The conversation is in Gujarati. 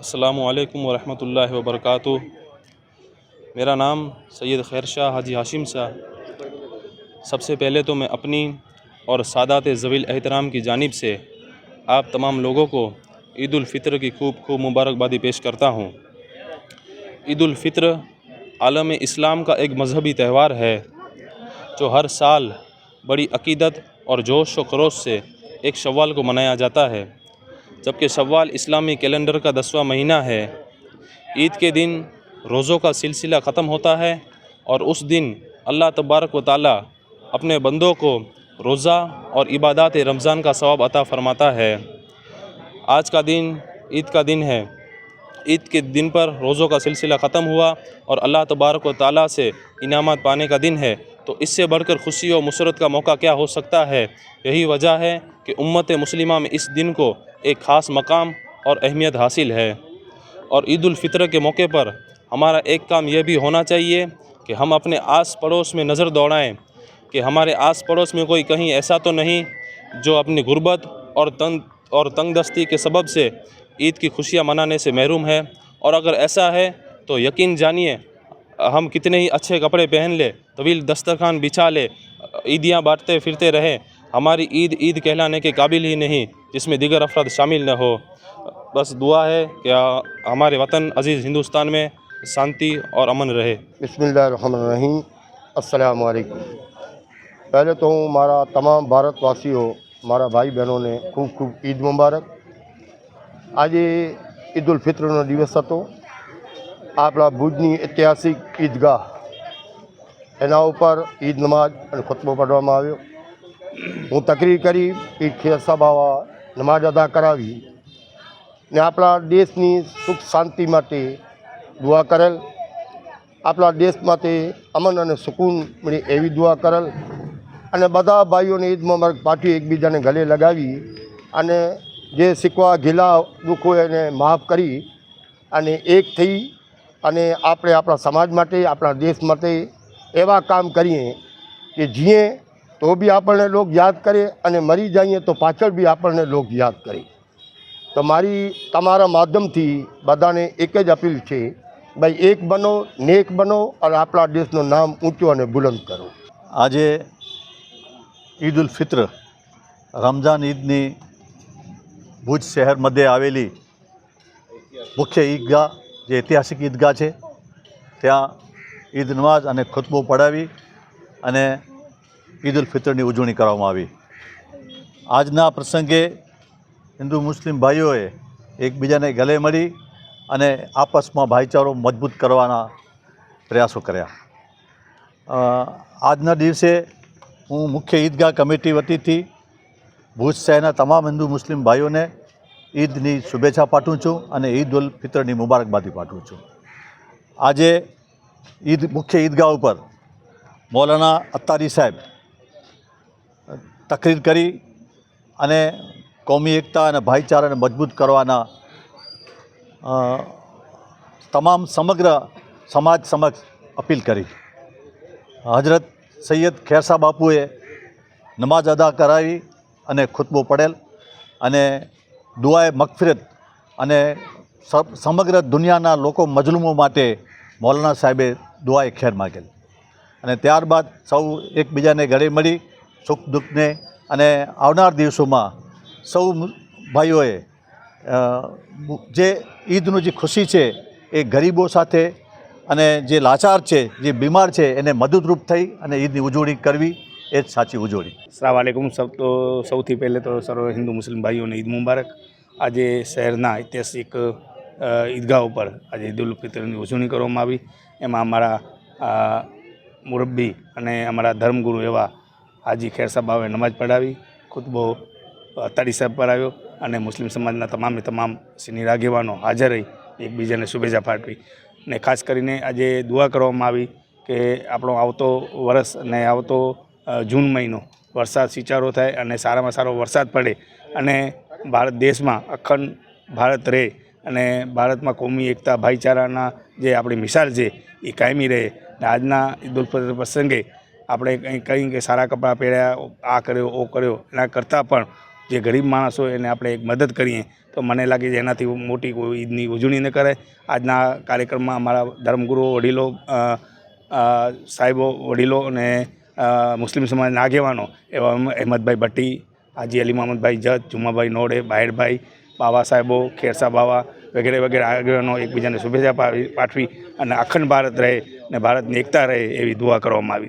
السلام علیکم ورحمۃ اللہ وبرکاتہ۔ میرا نام سید خیر شاہ حاجی ہاشم شاہ۔ سب سے پہلے تو میں اپنی اور سادات زویل احترام کی جانب سے آپ تمام لوگوں کو عید الفطر کی خوب خوب مبارکبادی پیش کرتا ہوں۔ عید الفطر عالم اسلام کا ایک مذہبی تہوار ہے، جو ہر سال بڑی عقیدت اور جوش و خروش سے ایک شوال کو منایا جاتا ہے۔ جبکہ شوال اسلامی کیلنڈر کا دسواں مہینہ ہے۔ عید کے دن روزوں کا سلسلہ ختم ہوتا ہے اور اس دن اللہ تبارک و تعالیٰ اپنے بندوں کو روزہ اور عبادات رمضان کا ثواب عطا فرماتا ہے۔ آج کا دن عید کا دن ہے۔ عید کے دن پر روزوں کا سلسلہ ختم ہوا اور اللہ تبارک و تعالیٰ سے انعامات پانے کا دن ہے۔ تو اس سے بڑھ کر خوشی و مسرت کا موقع کیا ہو سکتا ہے؟ یہی وجہ ہے کہ امت مسلمہ میں اس دن کو ایک خاص مقام اور اہمیت حاصل ہے۔ اور عید الفطر کے موقع پر ہمارا ایک کام یہ بھی ہونا چاہیے کہ ہم اپنے آس پڑوس میں نظر دوڑائیں کہ ہمارے آس پڑوس میں کوئی کہیں ایسا تو نہیں جو اپنی غربت اور تنگ اور تنگ دستی کے سبب سے عید کی خوشیاں منانے سے محروم ہے۔ اور اگر ایسا ہے تو یقین جانیے ہم کتنے ہی اچھے کپڑے پہن لیں طویل دسترخوان بچھا لے عیدیاں بانٹتے پھرتے رہیں ہماری عید عید کہلانے کے قابل ہی نہیں، جس میں دیگر افراد شامل نہ ہو۔ بس دعا ہے کہ ہمارے وطن عزیز ہندوستان میں شانتی اور امن رہے۔ بسم اللہ الرحمن الرحیم۔ السلام علیکم۔ پہلے تو ہمارا تمام بھارت واسی ہو۔ ہمارا نے خوب خوب عید مبارک۔ آج عید الفطر ઉલ ફિત્રનો تو آپ આપણા بھوجنی اتہاسک عیدگاہ۔ એના ઉપર ઈદ નમાજ અને ખુતબો પાડવામાં આવ્યો. હું તકરીર કરી, ઈદ ખેર સભાવા નમાજ અદા કરાવી ને આપણા દેશની સુખ શાંતિ માટે દુઆ કરેલ. આપણા દેશ માટે અમન અને સુકૂન મળે એવી દુઆ કરેલ. અને બધા ભાઈઓને ઈદ મુબારક પાઠવી એકબીજાને ગલે લગાવી અને જે શીખવા ગીલા દુઃખ એને માફ કરી અને એક થઈ અને આપણે આપણા સમાજ માટે, આપણા દેશ માટે એવા કામ કરીએ કે જીએ તો બી આપણને લોક યાદ કરે અને મરી જઈએ તો પાછળ બી આપણને લોક યાદ કરે. તો મારી, તમારા માધ્યમથી બધાને એક જ અપીલ છે, ભાઈ એક બનો, નેક બનો અને આપણા દેશનું નામ ઊંચું અને બુલંદ કરો. આજે ઈદ ઉલ ફિત્ર, રમઝાન ઈદની ભુજ શહેર મધ્યે આવેલી મુખ્ય ઈદગાહ, જે ઐતિહાસિક ઈદગાહ છે, ત્યાં ઈદ નમાઝ અને ખુતબો પડાવી અને ઈદ ઉલ ફિત્રની ઉજવણી કરવામાં આવી. આજના પ્રસંગે હિન્દુ મુસ્લિમ ભાઈઓએ એકબીજાને ગલે મળી અને આપસમાં ભાઈચારો મજબૂત કરવાના પ્રયાસો કર્યા. આજના દિવસે હું મુખ્ય ઈદગાહ કમિટી વતીથી ભુજ શહેરના તમામ હિન્દુ મુસ્લિમ ભાઈઓને ઈદની શુભેચ્છા પાઠવું છું અને ઈદ ઉલ ફિત્રની મુબારકબાદી પાઠવું છું. આજે ઈદ મુખ્ય ઈદગાહ ઉપર મૌલાના અત્તારી સાહેબ તકરીર કરી અને કોમી એકતા અને ભાઈચારાને મજબૂત કરવાના તમામ સમગ્ર સમાજ સમક્ષ અપીલ કરી. હજરત સૈયદ ખેરસા બાપુએ નમાઝ અદા કરાવી અને ખુતબો પડેલ અને દુઆએ મગફિરત અને સમગ્ર દુનિયાના લોકો મજલુમો માટે મૌલાના સાહેબે દુઆએ ખેર માગેલ. અને ત્યારબાદ સૌ એકબીજાને ગળે મળી, સુખ દુઃખને અને આવનાર દિવસોમાં સૌ ભાઈઓએ જે ઈદનું જે ખુશી છે એ ગરીબો સાથે અને જે લાચાર છે, જે બીમાર છે, એને મદદરૂપ થઈ અને ઈદની ઉજવણી કરવી એ જ સાચી ઉજવણી. સલામવાલેકુમ સૌ તો સૌથી પહેલે તો સર્વ હિન્દુ મુસ્લિમ ભાઈઓને ઈદ મુબારક. આજે શહેરના ઐતિહાસિક ઈદગાહ ઉપર આજે ઈદ ઉલ ફિત્રની ઉજવણી કરવામાં આવી. એમાં અમારા મુરબ્બી અને અમારા ધર્મગુરુ એવા હાજી ખેર સાહેબ નમાજ પઢાવી, ખુતબો અતાડી સાહેબ પઢાવ્યો અને મુસ્લિમ સમાજના તમામે તમામ સિનિયર આગેવાનો હાજર રહી, એકબીજાને શુભેચ્છા પાઠવી. ને ખાસ કરીને આજે દુઆ કરવામાં આવી કે આપણો આવતો વરસ અને આવતો જૂન મહિનો વરસાદ સિંચારો થાય અને સારામાં સારો વરસાદ પડે અને ભારત દેશમાં અખંડ ભારત રહે અને ભારતમાં કોમી એકતા ભાઈચારાના જે આપણી મિસાલ છે, એ કાયમી રહે. આજના ઈદ ઉલ ફિત્ર પ્રસંગે આપણે કંઈ કંઈ કે સારા કપડાં પહેર્યા, આ કર્યો, ઓ કર્યો, એના કરતાં પણ જે ગરીબ માણસ હોય એને આપણે એક મદદ કરીએ. તો મને લાગે છે એનાથી મોટી કોઈ ઈદની ઉજવણી ન કરે આજના કાર્યક્રમમાં અમારા ધર્મગુરુઓ વડીલો સાહેબો, વડીલો અને મુસ્લિમ સમાજના આગેવાનો એવા અહેમદભાઈ ભટ્ટી, હાજી અલી મોહમ્મદભાઈ જત જુમાભાઈ નોડે બાહેરભાઈ બાવા સાહેબો, ખેરસા બાવા વગેરે વગેરે આગેવાનો એકબીજાને શુભેચ્છા પાઠવી અને અખંડ ભારત રહે અને ભારતની એકતા રહે એવી દુઆ કરવામાં આવી.